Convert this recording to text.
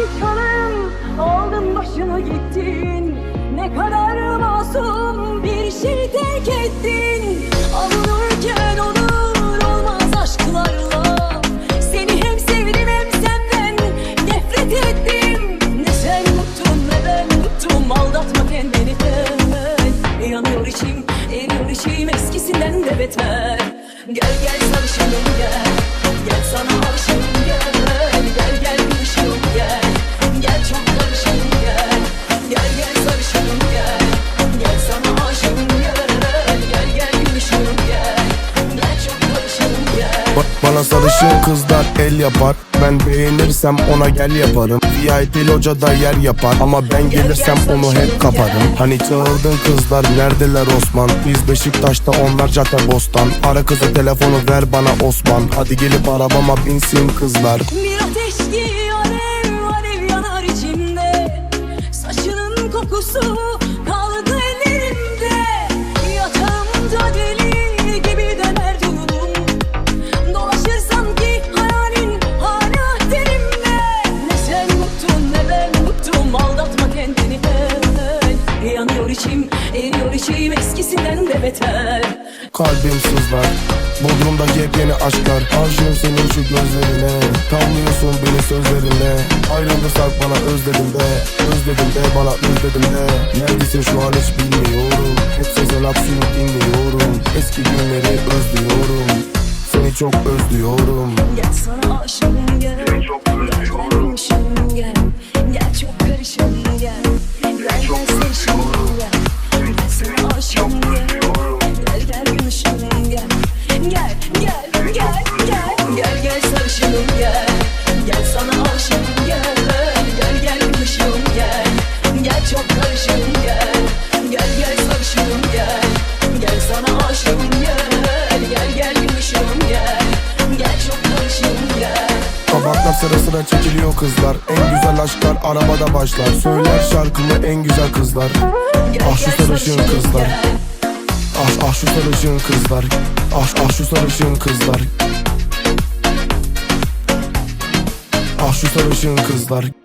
mavi çalım Aldın başını gittin. Ne kadar masum bir şey terk ettin. Alınırken olur olmaz aşklarla. Seni hem sevdim hem senden nefret ettim. Ne sen unuttun ne ben unuttum. Aldatma kendini Yanıyor içim eriyor içim. Eskisinden de beter. Gel gel sarışınım gel Gel. Sana aşığım sarışın kızlar el yapar. Ben beğenirsem ona gel yaparım. VIP locada yer yapar. Ama ben gelirsem onu hep kaparım. Hani çağırdın kızlar neredeler Osman? Biz Beşiktaş'ta onlar Cadde Bostan Ara kızı telefonu ver bana Osman. Hadi gelip arabama binsin kızlar. Bir ateş gibi alev alev yanar içimde. Saçının kokusu Aldatma kendini hemen Yanıyor içim eriyor içim. Eskisinden de beter. Kalbim sızlar Bodrum'da yepyeni aşklar. Aşığım senin şu gözlerine. Tavlıyorsun beni sözlerine. Ayrılırsak bana özledim de Özledim de bana özledim de Neredesin şu an hiç bilmiyorum. Hep Sezen Aksu'yu dinliyorum. Eski günleri özlüyorum. Seni çok özlüyorum. Gel sana aşığım gel Gel. Gel Gel gel gel. Gel sana aşığım gel. Gel gel gümüşüm gel. Gel çok gel. Kabaklar sıra sıra çekiliyor kızlar. En güzel aşklar arabada başlar. Söyler şarkımı en güzel kızlar. Ah şu sarışın kızlar. Ah ah şu sarışın kızlar. Ah ah şu sarışın kızlar. Ah şu sarışın kızlar